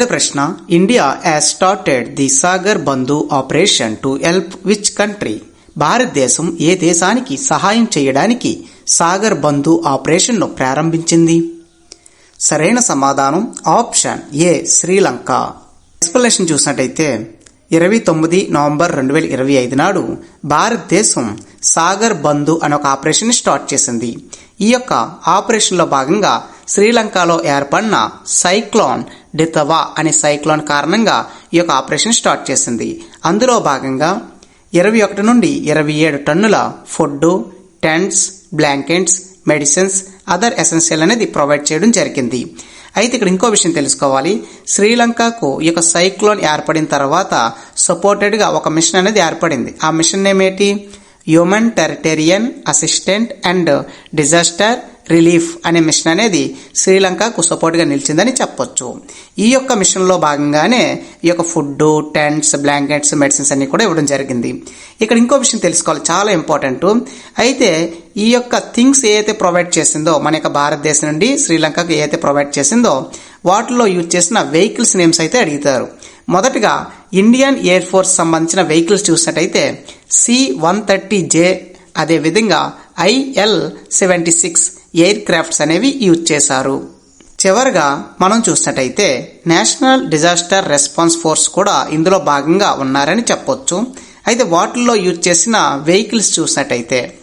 పది ప్రశ్న India has started the Sagar Bandhu operation to help which country భారతదేశం ఏ దేశానికి సహాయం చేయడానికి సాగర్ బంధు ఆపరేషన్ను ప్రారంభించింది? సరైన సమాధానం ఆప్షన్ ఏ శ్రీలంక. ఎక్స్ప్లెనేషన్ చూసినట్టయితే ఇరవై తొమ్మిది నవంబర్ రెండు వేల ఇరవై ఐదు నాడు భారతదేశం సాగర్ బంధు అనే ఒక ఆపరేషన్ స్టార్ట్ చేసింది. ఈ యొక్క ఆపరేషన్లో భాగంగా శ్రీలంకలో ఏర్పడిన సైక్లోన్ డితవా అనే సైక్లోన్ కారణంగా ఈ యొక్క ఆపరేషన్ స్టార్ట్ చేసింది. అందులో భాగంగా ఇరవై ఒకటి నుండి ఇరవై ఏడు టన్నుల food tents blankets medicines other essential అనేది ప్రొవైడ్ చేయడం జరిగింది. అయితే ఇక్కడ ఇంకో విషయం తెలుసుకోవాలి. శ్రీలంకకు ఈ యొక్క సైక్లోన్ ఏర్పడిన తర్వాత సపోర్టెడ్గా ఒక మిషన్ అనేది ఏర్పడింది. ఆ మిషన్ నేమ్ ఏంటి? Humanitarian assistant and disaster relief అనే మిషన్ అనేది శ్రీలంకకు సపోర్ట్గా నిలిచిందని చెప్పొచ్చు. ఈ యొక్క మిషన్లో భాగంగానే ఈ యొక్క ఫుడ్ టెంట్స్ బ్లాంకెట్స్ మెడిసిన్స్ అన్ని కూడా ఇవ్వడం జరిగింది. ఇక్కడ ఇంకో విషయం తెలుసుకోవాలి చాలా ఇంపార్టెంట్. అయితే ఈ యొక్క థింగ్స్ ఏదైతే ప్రొవైడ్ చేసిందో మన యొక్క భారతదేశం నుండి శ్రీలంకకు ఏదైతే ప్రొవైడ్ చేసిందో వాటిలో యూజ్ చేసిన వెహికల్స్ నేమ్స్ అయితే అడుగుతారు. మొదటగా ఇండియన్ ఎయిర్ ఫోర్స్ సంబంధించిన వెహికల్స్ చూసినట్టయితే సి వన్ థర్టీ జే అదేవిధంగా IL seventy six aircrafts అనేవి యూజ్ చేశారు. చివరగా మనం చూసినట్టయితే నేషనల్ డిజాస్టర్ రెస్పాన్స్ ఫోర్స్ కూడా ఇందులో భాగంగా ఉన్నారని చెప్పొచ్చు. అయితే వాటిల్లో యూజ్ చేసిన వెహికల్స్ చూసినట్టయితే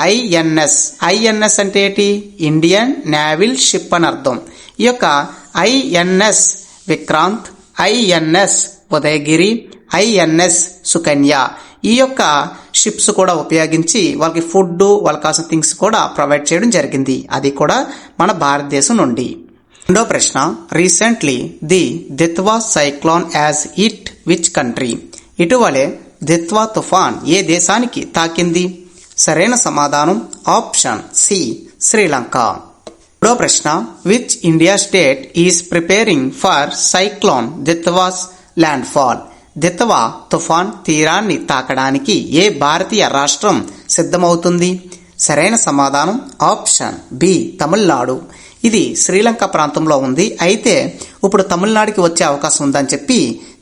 ఐఎన్ఎస్ ఐఎన్ఎస్ అంటే ఏంటి? ఇండియన్ నేవిల్ షిప్ అని అర్థం. ఈ యొక్క INS Vikrant INS Udayagiri INS Sukanya. ఈ యొక్క షిప్స్ కూడా ఉపయోగించి వాళ్ళకి ఫుడ్ వాళ్ళకి కావాల్సిన థింగ్స్ కూడా ప్రొవైడ్ చేయడం జరిగింది. అది కూడా మన భారతదేశం నుండి. రెండో ప్రశ్న. Recently the Ditwah cyclone has hit which country ఇటీవలే దిత్వా తుఫాన్ ఏ దేశానికి తాకింది? సరైన సమాధానం? ఆప్షన్ సి శ్రీలంక మూడో ప్రశ్న. Which India state is preparing for cyclone Ditwah's landfall Ditwah తుఫాన్ తీరాన్ని తాకడానికి ఏ భారతీయ రాష్ట్రం సిద్ధమవుతుంది? సరైన సమాధానం ఆప్షన్ బి తమిళనాడు. ఇది శ్రీలంక ప్రాంతంలో ఉంది. అయితే ఇప్పుడు తమిళనాడుకి వచ్చే అవకాశం ఉందని చెప్పి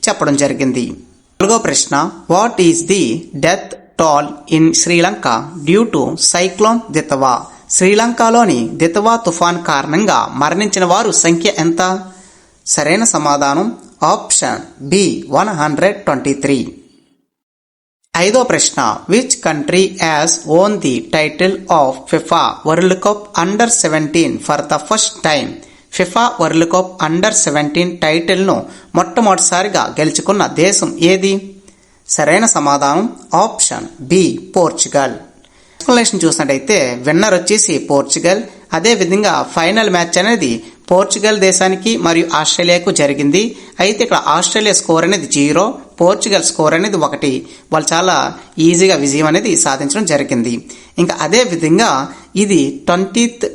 చెప్పడం జరిగింది. నాలుగో ప్రశ్న what is the death toll in Sri Lanka due to cyclone Ditwah శ్రీలంకలోని Ditwah తుఫాన్ కారణంగా మరణించిన వారు సంఖ్య ఎంత? సరైన సమాధానం? Option B one hundred twenty three. ఐదో ప్రశ్న which country has won the title of FIFA world cup under seventeen for the first time FIFA world cup under seventeen టైటిల్ను మొట్టమొదటిసారిగా గెలుచుకున్న దేశం ఏది? సరైన సమాధానం? Option B Portugal. ఎక్స్ప్లెనేషన్ చూసినట్టయితే విన్నర్ వచ్చేసి పోర్చుగల్. అదే విధంగా ఫైనల్ మ్యాచ్ అనేది పోర్చుగల్ దేశానికి మరియు ఆస్ట్రేలియాకు జరిగింది. అయితే ఇక్కడ ఆస్ట్రేలియా స్కోర్ అనేది జీరో పోర్చుగల్ స్కోర్ అనేది ఒకటి. వాళ్ళు చాలా ఈజీగా విజయం అనేది సాధించడం జరిగింది. ఇంకా అదే విధంగా ఇది ట్వంటీత్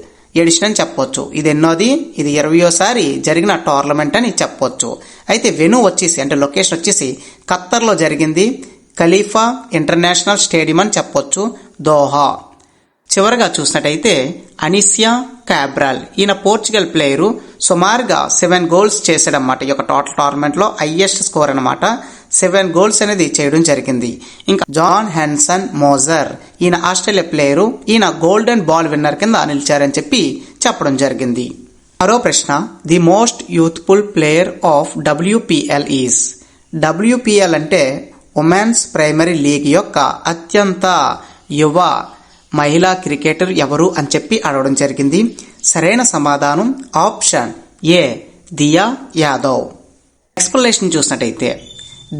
ఎడిషన్ అని చెప్పొచ్చు. ఇది ఎన్నోది? ఇది ఇరవయోసారి జరిగిన టోర్నమెంట్ అని చెప్పొచ్చు. అయితే వెను వచ్చేసి అంటే లొకేషన్ వచ్చేసి ఖత్తర్లో జరిగింది. ఖలీఫా ఇంటర్నేషనల్ స్టేడియం అని చెప్పొచ్చు. దోహా. చివరగా చూసినట్టయితే అనిసియా క్యాబ్రాల్. ఈయన పోర్చుగల్ ప్లేయరు. సుమారుగా సెవెన్ గోల్స్ చేశాడనమాట ఈ యొక్క టోటల్ టోర్నమెంట్లో హైయెస్ట్ స్కోర్ అనమాట సెవెన్ గోల్స్ అనేది చేయడం జరిగింది. ఇంకా జాన్ హెన్సన్ మోజర్. ఈయన ఆస్ట్రేలియా ప్లేయరు. ఈయన గోల్డెన్ బాల్ విన్నర్ కింద నిలిచారని చెప్పి చెప్పడం జరిగింది. మరో ప్రశ్న. The most youthful player of WPL is WPL అంటే ఉమెన్స్ ప్రైమరీ లీగ్ యొక్క అత్యంత యువ మహిళా క్రికెటర్ ఎవరు అని చెప్పి అడగడం జరిగింది. సరైన సమాధానం option A Diya Yadav. Explanation చూసినట్టయితే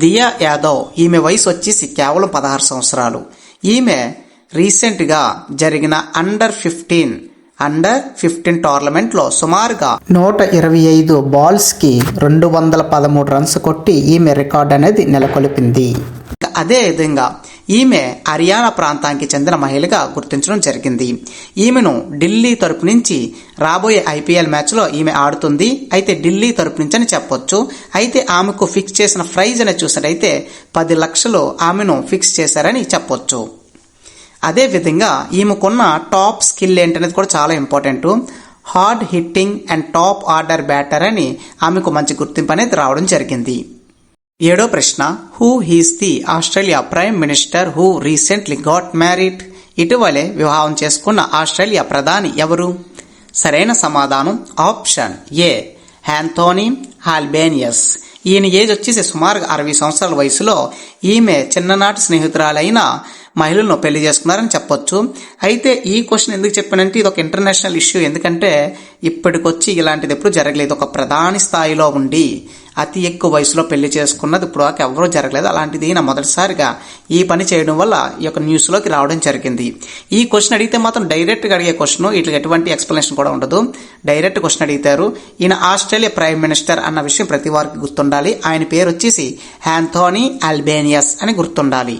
దియా యాదవ్ ఈమె వయసు వచ్చేసి కేవలం పదహారు సంవత్సరాలు. ఈమె రీసెంట్గా జరిగిన అండర్ ఫిఫ్టీన్ అండర్ ఫిఫ్టీన్ టోర్నమెంట్లో సుమారుగా నూట ఇరవై ఐదు బాల్స్కి రెండు వందల పదమూడు రన్స్ కొట్టి ఈమె రికార్డ్ అనేది నెలకొల్పింది. అదే విధంగా ఈమె హర్యానా ప్రాంతానికి చెందిన మహిళగా గుర్తించడం జరిగింది. ఈమెను ఢిల్లీ తరపు నుంచి రాబోయే ఐపీఎల్ మ్యాచ్లో ఈమె ఆడుతుంది. అయితే ఢిల్లీ తరపు నుంచి అని చెప్పొచ్చు. అయితే ఆమెకు ఫిక్స్ చేసిన ప్రైజ్ అని చూసినట్టయితే పది లక్షలు ఆమెను ఫిక్స్ చేశారని చెప్పొచ్చు. అదే విధంగా ఈమెకున్న టాప్ స్కిల్ ఏంటనేది కూడా చాలా important. Hard hitting and top order batter అని ఆమెకు మంచి గుర్తింపు అనేది రావడం జరిగింది. ఏడో ప్రశ్న who is the Australia prime minister who recently got married ఇటీవలే వివాహం చేసుకున్న ఆస్ట్రేలియా ప్రధాని ఎవరు? సరైన సమాధానం ఆప్షన్ ఏ హ్యాంథోనీ హాల్బేనియస్ ఈయన ఏజ్ వచ్చేసి సుమారుగా అరవై సంవత్సరాల వయసులో ఈమె చిన్ననాటి స్నేహితురాలైన మహిళలను పెళ్ళి చేసుకున్నారని చెప్పొచ్చు. అయితే ఈ క్వశ్చన్ ఎందుకు చెప్పానంటే ఇది ఒక ఇంటర్నేషనల్ ఇష్యూ. ఎందుకంటే ఇప్పటికొచ్చి ఇలాంటిది ఎప్పుడు జరగలేదు. ఒక ప్రధాని స్థాయిలో ఉండి అతి ఎక్కువ వయసులో పెళ్ళి చేసుకున్నది ఇప్పుడు దాకా ఎవరూ జరగలేదు. అలాంటిది ఈయన మొదటిసారిగా ఈ పని చేయడం వల్ల ఈ యొక్క న్యూస్లోకి రావడం జరిగింది. ఈ క్వశ్చన్ అడిగితే మాత్రం డైరెక్ట్గా అడిగే క్వశ్చన్ వీటికి ఎటువంటి ఎక్స్ప్లెనేషన్ కూడా ఉండదు. డైరెక్ట్ క్వశ్చన్ అడిగితారు. ఈయన ఆస్ట్రేలియా ప్రైమ్ మినిస్టర్ అన్న విషయం ప్రతి వారికి గుర్తుండాలి. ఆయన పేరు వచ్చేసి హ్యాంథోనీ అల్బేనియస్ అని గుర్తుండాలి.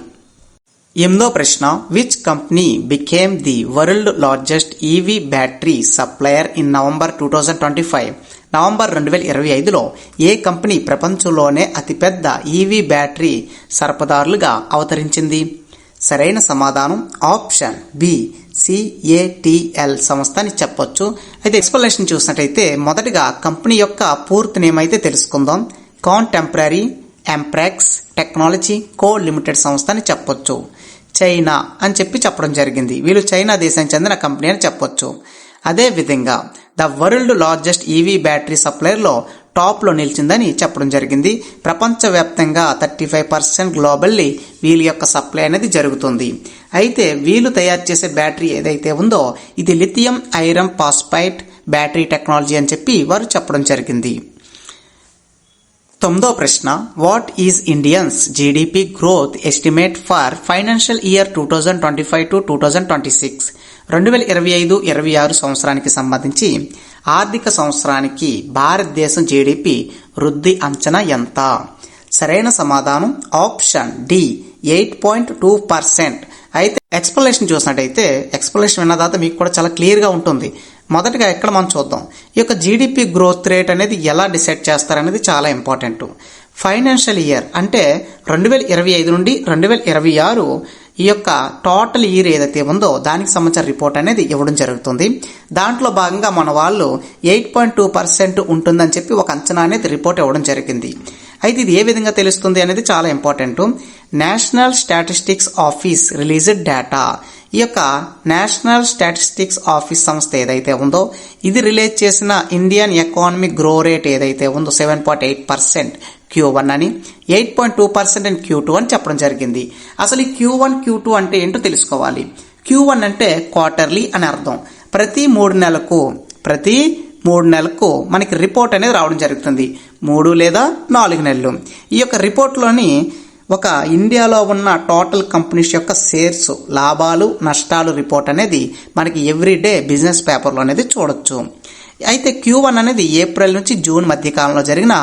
ఎనిమిదో ప్రశ్న which company became the world largest EV battery supplier in November two thousand twenty five November రెండు వేల ఇరవై ఐదులో ఏ కంపెనీ ప్రపంచంలోనే అతిపెద్ద ఈవీ బ్యాటరీ సరఫదారులుగా అవతరించింది? సరైన సమాధానం ఆప్షన్ బి సిఏటిఎల్ సంస్థ అని చెప్పొచ్చు. అయితే ఎక్స్ప్లెనేషన్ చూసినట్టయితే మొదటిగా కంపెనీ యొక్క పూర్తి నేమ్ అయితే తెలుసుకుందాం. Contemporary Amperex Technology Co Limited సంస్థ అని చెప్పొచ్చు. చైనా అని చెప్పి చెప్పడం జరిగింది. వీళ్ళు చైనా దేశానికి చెందిన కంపెనీ అని చెప్పొచ్చు. అదే విధంగా the world largest EV battery సప్లైర్లో టాప్లో నిలిచిందని చెప్పడం జరిగింది. ప్రపంచవ్యాప్తంగా థర్టీ ఫైవ్ పర్సెంట్ గ్లోబల్లీ వీళ్ళ యొక్క సప్లై అనేది జరుగుతుంది. అయితే వీళ్ళు తయారు చేసే బ్యాటరీ ఏదైతే ఉందో ఇది lithium iron phosphate battery technology అని చెప్పి వారు చెప్పడం జరిగింది. తొమ్మిదో ప్రశ్న what is India's GDP growth estimate for financial year two thousand twenty five to two thousand twenty six రెండు వేల ఇరవై ఐదు ఇరవై ఆరు సంవత్సరానికి సంబంధించి ఆర్థిక సంవత్సరానికి భారతదేశం జీడిపి వృద్ధి అంచనా ఎంత? సరైన సమాధానం option D eight point two percent అయితే ఎక్స్ప్లెనేషన్ చూసినట్టయితే ఎక్స్ప్లెనేషన్ విన్న తర్వాత మీకు కూడా చాలా క్లియర్గా ఉంటుంది. మొదటగా ఎక్కడ మనం చూద్దాం? ఈ యొక్క జీడిపి గ్రోత్ రేట్ అనేది ఎలా డిసైడ్ చేస్తారనేది చాలా ఇంపార్టెంట్ ఫైనాన్షియల్ ఇయర్ అంటే రెండు వేల ఇరవై ఐదు నుండి రెండు వేల ఇరవై ఆరు ఈ యొక్క టోటల్ ఇయర్ ఏదైతే ఉందో దానికి సంబంధించిన రిపోర్ట్ అనేది ఇవ్వడం జరుగుతుంది. దాంట్లో భాగంగా మన వాళ్ళు ఎయిట్ పాయింట్ టూ పర్సెంట్ ఉంటుందని చెప్పి ఒక అంచనా అనేది రిపోర్ట్ ఇవ్వడం జరిగింది. అయితే ఇది ఏ విధంగా తెలుస్తుంది అనేది చాలా important national statistics office released data ఈ యొక్క నేషనల్ స్టాటిస్టిక్స్ ఆఫీస్ సంస్థ ఏదైతే ఉందో ఇది రిలీజ్ చేసిన ఇండియన్ ఎకానమిక్ గ్రో రేట్ ఏదైతే ఉందో seven point eight percent Q one అని eight point two percent and Q two అని చెప్పడం జరిగింది. అసలు ఈ క్యూ వన్ క్యూ టూ అంటే ఏంటో తెలుసుకోవాలి. క్యూ వన్ అంటే క్వార్టర్లీ అని అర్థం. ప్రతి మూడు నెలలకు ప్రతి మూడు నెలలకు మనకి రిపోర్ట్ అనేది రావడం జరుగుతుంది. మూడు లేదా నాలుగు నెలలు. ఈ యొక్క రిపోర్ట్లోని ఒక ఇండియాలో ఉన్న టోటల్ కంపెనీస్ యొక్క షేర్స్ లాభాలు నష్టాలు రిపోర్ట్ అనేది మనకి ఎవ్రీడే బిజినెస్ పేపర్లో అనేది చూడొచ్చు. అయితే క్యూ వన్ అనేది ఏప్రిల్ నుంచి జూన్ మధ్యకాలంలో జరిగిన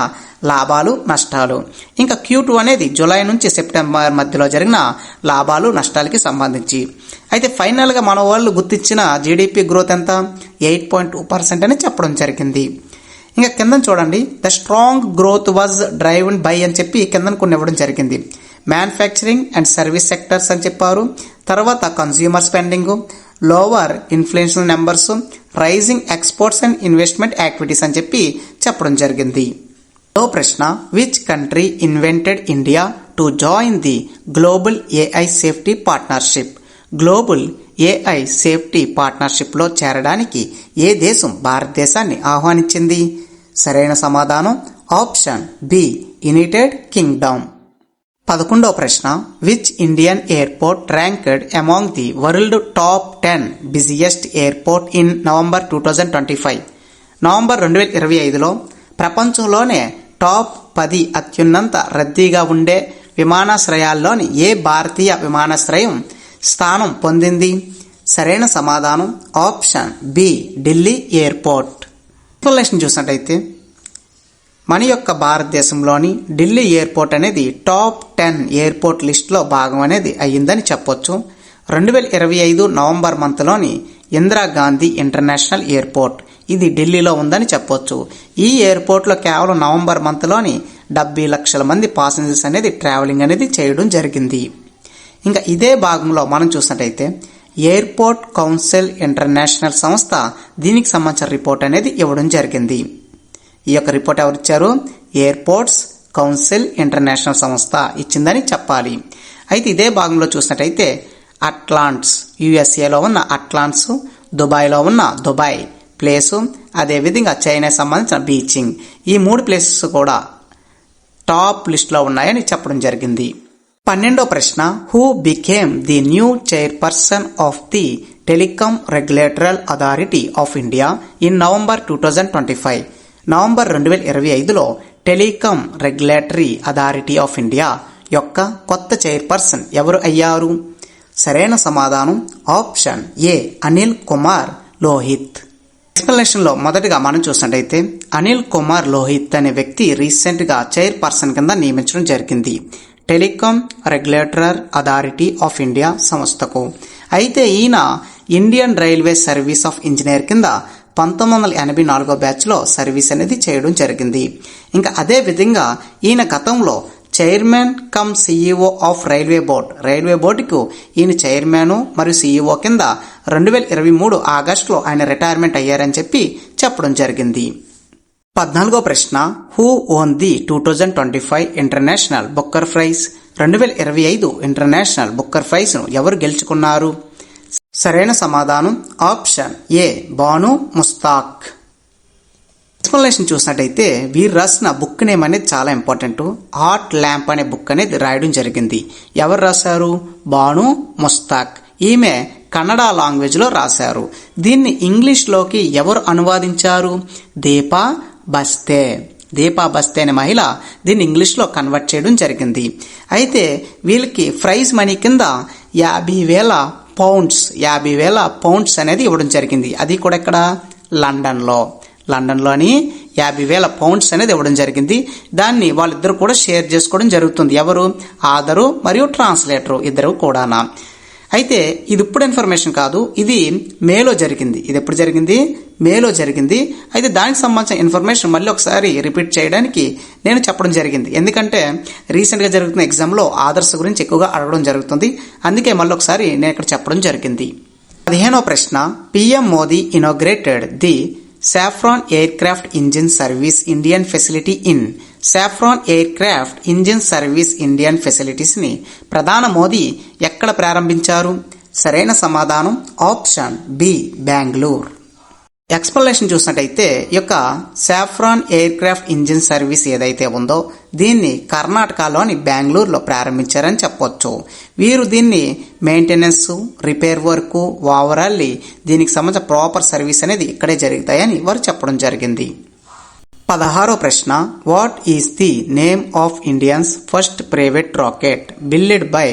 లాభాలు నష్టాలు. ఇంకా క్యూ టూ అనేది జూలై నుంచి సెప్టెంబర్ మధ్యలో జరిగిన లాభాలు నష్టాలకి సంబంధించి. అయితే ఫైనల్గా మన వాళ్ళు గుర్తించిన జీడిపి గ్రోత్ ఎంత? ఎయిట్ పాయింట్ టూ పర్సెంట్ అని చెప్పడం జరిగింది. ఇంకా కింద చూడండి the strong growth was driven by అని చెప్పి కింద కొన్ని ఇవ్వడం జరిగింది. మ్యానుఫ్యాక్చరింగ్ అండ్ సర్వీస్ సెక్టర్స్ అని చెప్పారు. తర్వాత consumer spending lower inflation numbers rising exports and investment activities అని చెప్పి చెప్పడం జరిగింది. లో ప్రశ్న which country invented India to join the global AI safety partnership global AI safety పార్ట్నర్షిప్లో చేరడానికి ఏ దేశం భారతదేశాన్ని ఆహ్వానించింది? సరైన సమాధానం? Option B United Kingdom. పదకొండవ ప్రశ్న which Indian airport ranked among the world top ten busiest airport in November two thousand twenty five? November రెండు వేల ఇరవై ఐదులో ప్రపంచంలోనే టాప్ పది అత్యున్నత రద్దీగా ఉండే విమానాశ్రయాల్లోని ఏ భారతీయ విమానాశ్రయం స్థానం పొందింది? సరైన సమాధానం? Option B Delhi airport. Information చూసినట్టయితే మన యొక్క భారతదేశంలోని ఢిల్లీ ఎయిర్పోర్ట్ అనేది టాప్ టెన్ ఎయిర్పోర్ట్ లిస్ట్లో భాగం అనేది అయ్యిందని చెప్పొచ్చు. రెండు వేల ఇరవై ఐదు నవంబర్ మంత్లోని ఇందిరాగాంధీ ఇంటర్నేషనల్ ఎయిర్పోర్ట్. ఇది ఢిల్లీలో ఉందని చెప్పొచ్చు. ఈ ఎయిర్పోర్ట్లో కేవలం నవంబర్ మంత్లోని డెబ్బై లక్షల మంది పాసెంజర్స్ అనేది ట్రావెలింగ్ అనేది చేయడం జరిగింది. ఇంకా ఇదే భాగంలో మనం చూసినట్టయితే ఎయిర్పోర్ట్ కౌన్సిల్ ఇంటర్నేషనల్ సంస్థ దీనికి సంబంధించిన రిపోర్ట్ అనేది ఇవ్వడం జరిగింది. ఈ యొక్క రిపోర్ట్ ఎవరు ఇచ్చారు? ఎయిర్పోర్ట్స్ కౌన్సిల్ ఇంటర్నేషనల్ సంస్థ ఇచ్చిందని చెప్పాలి. అయితే ఇదే భాగంలో చూసినట్టయితే అట్లాంట్స్ యుఎస్ఏలో ఉన్న అట్లాంట్స్ దుబాయ్లో ఉన్న దుబాయ్ ప్లేసు అదేవిధంగా చైనా సంబంధించిన బీచింగ్ ఈ మూడు ప్లేసెస్ కూడా టాప్ లిస్ట్లో ఉన్నాయని చెప్పడం జరిగింది. పన్నెండో ప్రశ్న who became the new chairperson of the telecom regulatory authority of India in November two thousand twenty five November రెండు వేల ఇరవై ఐదులో telecom regulatory authority of India యొక్క కొత్త చైర్పర్సన్ ఎవరు అయ్యారు? సరైన సమాధానం ఆప్షన్ ఏ అనిల్ కుమార్ లోహిత్ ఎక్స్ప్లెనేషన్లో మొదటగా మనం చూసినట్టయితే అనిల్ కుమార్ లోహిత్ అనే వ్యక్తి రీసెంట్గా చైర్పర్సన్ కింద నియమించడం జరిగింది. Telecom regulator authority of India సంస్థకు. అయితే ఈయన Indian railway service of engineer కింద పంతొమ్మిది వందల ఎనభై నాలుగో బ్యాచ్లో సర్వీస్ అనేది చేయడం జరిగింది. ఇంకా అదే విధంగా ఈయన గతంలో chairman cum CEO of railway board railway బోర్డుకు ఈయన చైర్మన్ మరియు సీఈఓ కింద రెండు వేల ఇరవై మూడు ఆగస్టులో ఆయన రిటైర్మెంట్ అయ్యారని చెప్పి చెప్పడం జరిగింది. పద్నాలుగో ప్రశ్న who won the two thousand twenty five international Booker prize రెండు వేల ఇరవై ఐదు ఇంటర్నేషనల్ బుక్కర్ ప్రైజ్ను ఎవరు గెలుచుకున్నారు? సరైన సమాధానం option A Banu Mushtaq. Explanation చూసినట్టయితే వీరు రాసిన బుక్ నేమ్ అనేది చాలా ఇంపార్టెంట్ ఆర్ట్ ల్యాంప్ అనే బుక్ అనేది రాయడం జరిగింది. ఎవరు రాశారు? బాను ముస్తాక్. ఈమె కన్నడ లాంగ్వేజ్లో రాశారు. దీన్ని ఇంగ్లీష్లోకి ఎవరు అనువాదించారు? దీపా బస్తే దీపా బస్తే అనే మహిళ దీన్ని ఇంగ్లీష్లో కన్వర్ట్ చేయడం జరిగింది. అయితే వీళ్ళకి ప్రైజ్ మనీ కింద యాభై వేల పౌండ్స్ యాభై వేల పౌండ్స్ అనేది ఇవ్వడం జరిగింది. అది కూడా ఇక్కడ లండన్లో. లండన్లోని యాభై వేల పౌండ్స్ అనేది ఇవ్వడం జరిగింది. దాన్ని వాళ్ళిద్దరు కూడా షేర్ చేసుకోవడం జరుగుతుంది. ఎవరు? ఆధరు మరియు ట్రాన్స్లేటరు ఇద్దరు కూడానా. అయితే ఇది ఇప్పుడు ఇన్ఫర్మేషన్ కాదు. ఇది మేలో జరిగింది. ఇది ఎప్పుడు జరిగింది? మేలో జరిగింది. అయితే దానికి సంబంధించిన ఇన్ఫర్మేషన్ మళ్ళీ ఒకసారి రిపీట్ చేయడానికి నేను చెప్పడం జరిగింది. ఎందుకంటే రీసెంట్గా జరుగుతున్న ఎగ్జామ్లో ఆదర్శ గురించి ఎక్కువగా అడగడం జరుగుతుంది. అందుకే మళ్ళీ ఒకసారి నేను ఇక్కడ చెప్పడం జరిగింది. పదిహేనో ప్రశ్న PM Modi inaugurated the Safran aircraft engine service Indian facility in Safran aircraft engine service Indian ఫెసిలిటీస్ని ప్రధాన మోదీ ఎక్కడ ప్రారంభించారు? సరైన సమాధానం ఆప్షన్ బి బెంగళూరు. ఎక్స్ప్లెనేషన్ చూసినట్టయితే ఈ యొక్క Safran aircraft engine service ఏదైతే ఉందో దీన్ని కర్ణాటకలోని బెంగళూరులో ప్రారంభించారని చెప్పొచ్చు. వీరు దీన్ని మెయింటెనెన్స్ రిపేర్ వర్క్ ఓవరాల్లీ దీనికి సంబంధించిన ప్రాపర్ సర్వీస్ అనేది ఇక్కడే జరుగుతాయని వారు చెప్పడం జరిగింది. పదహారో ప్రశ్న what is the name of India's first private rocket builded by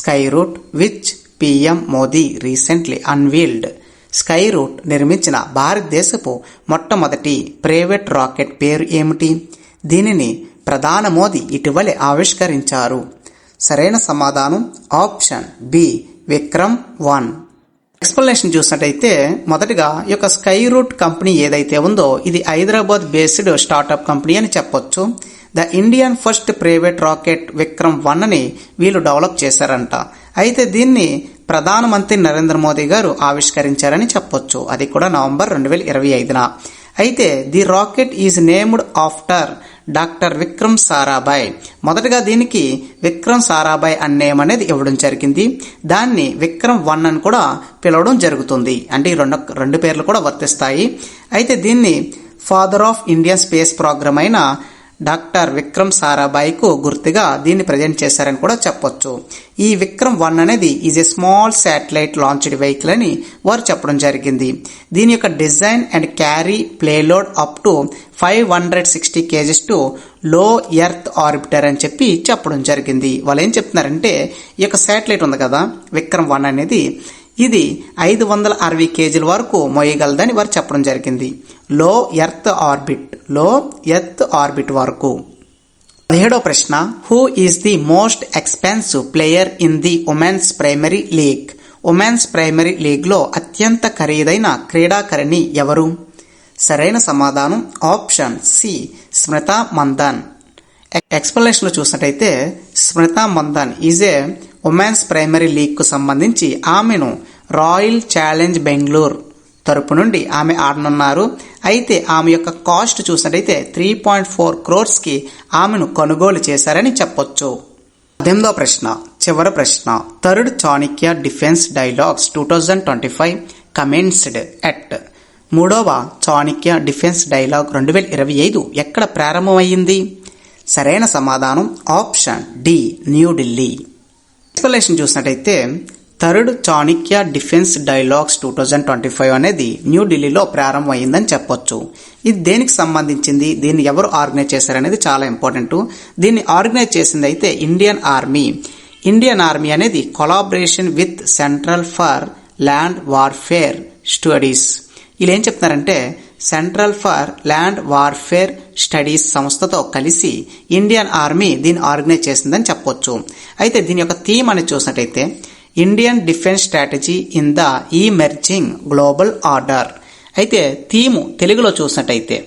Skyroot which PM Modi recently unveiled Skyroot నిర్మించిన భారతదేశపు మొట్టమొదటి ప్రైవేట్ రాకెట్ పేరు ఏమిటి? దీనిని ప్రధాన మోదీ ఇటీవలే ఆవిష్కరించారు. సరైన సమాధానం? Option B Vikram one. Explanation చూసినట్టయితే మొదటగా ఈ యొక్క స్కై రూట్ కంపెనీ ఏదైతే ఉందో ఇది హైదరాబాద్ బేస్డ్ స్టార్టప్ కంపెనీ అని చెప్పొచ్చు. The Indian first private rocket Vikram one అని వీళ్ళు డెవలప్ చేశారంట. అయితే దీన్ని ప్రధానమంత్రి నరేంద్ర మోదీ గారు ఆవిష్కరించారని చెప్పొచ్చు. అది కూడా నవంబర్ రెండు వేల ఇరవై ఐదున. అయితే the rocket is named after doctor Vikram Sarabhai. మొదటగా దీనికి విక్రమ్ సారాభాయ్ అనే నేమ్ అనేది ఇవ్వడం జరిగింది. దాన్ని విక్రమ్ వన్ అని కూడా పిలవడం జరుగుతుంది. అంటే ఈ రెండు రెండు పేర్లు కూడా వర్తిస్తాయి. అయితే దీన్ని father of Indian space program అయిన డాక్టర్ విక్రమ్ సారాభాయ్కు గుర్తుగా దీన్ని ప్రజెంట్ చేశారని కూడా చెప్పొచ్చు. ఈ విక్రమ్ వన్ అనేది is a small satellite launched vehicle అని వారు చెప్పడం జరిగింది. దీని యొక్క design and carry payload up to five hundred sixty kgs to low earth orbiter అని చెప్పి చెప్పడం జరిగింది. వాళ్ళు ఏం చెప్తున్నారంటే ఈ యొక్క శాటిలైట్ ఉంది కదా విక్రమ్ వన్ అనేది ఇది ఐదు వందల అరవై కేజీల వరకు మోయగలదని వారు చెప్పడం జరిగింది. లో ఎర్త్ ఆర్బిట్లో ఎర్త్ ఆర్బిట్ వరకు. పదిహేడో ప్రశ్న who is the most expensive player in the women's primary league women's primary లీగ్లో అత్యంత ఖరీదైన క్రీడాకారిణి ఎవరు? సరైన సమాధానం ఆప్షన్ సి స్మృత మందన్. ఎక్స్ప్లెనేషన్లో చూసినట్టయితే Smriti Mandhana is a women's primary లీగ్కు సంబంధించి ఆమెను రాయల్ ఛాలెంజ్ బెంగళూరు తరపు నుండి ఆమె ఆడనున్నారు. అయితే ఆమె యొక్క కాస్ట్ చూసినట్టయితే త్రీ పాయింట్ ఫోర్ క్రోర్స్కి ఆమెను కొనుగోలు చేశారని చెప్పొచ్చు. పద్దెనిమిదో ప్రశ్న చివరి ప్రశ్న. Third Chanakya defence dialogues two thousand twenty five commenced at మూడవ చాణిక్య డిఫెన్స్ డైలాగ్ రెండు వేల ఇరవై ఐదు ఎక్కడ ప్రారంభమైంది? సరైన సమాధానం ఆప్షన్ డి న్యూఢిల్లీ ఎక్స్ప్లెనేషన్ చూసినట్టయితే third Chanakya defence dialogues two thousand twenty five అనేది న్యూఢిల్లీలో ప్రారంభమైందని చెప్పొచ్చు. ఇది దేనికి సంబంధించింది? దీన్ని ఎవరు ఆర్గనైజ్ చేశారనేది చాలా ఇంపార్టెంట్. దీన్ని ఆర్గనైజ్ చేసింది అయితే ఇండియన్ ఆర్మీ. ఇండియన్ ఆర్మీ అనేది collaboration with central for land warfare studies. వీళ్ళు ఏం చెప్తున్నారంటే central for land warfare studies సంస్థతో కలిసి ఇండియన్ ఆర్మీ దీన్ని ఆర్గనైజ్ చేసిందని చెప్పొచ్చు. అయితే దీని యొక్క థీమ్ అని చూసినట్టయితే Indian defence strategy in the ఈ గ్లోబల్ ఆర్డర్ అయితే థీము తెలుగులో చూసినట్టయితే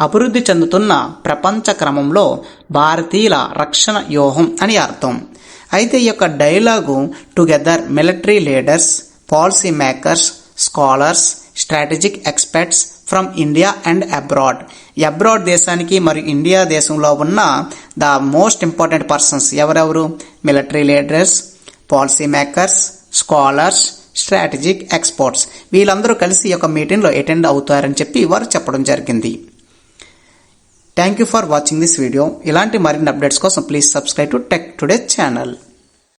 అభివృద్ధి చెందుతున్న ప్రపంచ క్రమంలో భారతీయుల రక్షణ వ్యూహం అని అర్థం. అయితే ఈ యొక్క dialogue together military leaders policy makers scholars strategic experts from India and abroad abroad దేశానికి మరియు ఇండియా దేశంలో ఉన్న ద మోస్ట్ ఇంపార్టెంట్ పర్సన్స్ ఎవరెవరు? Military leaders policy makers scholars strategic experts వీళ్ళందరూ కలిసి ఒక యొక్క మీటింగ్లో అటెండ్ అవుతారని చెప్పి వారు చెప్పడం జరిగింది. Thank you for watching this video ఇలాంటి మరిన్ని అప్డేట్స్ కోసం please subscribe to Tech Today channel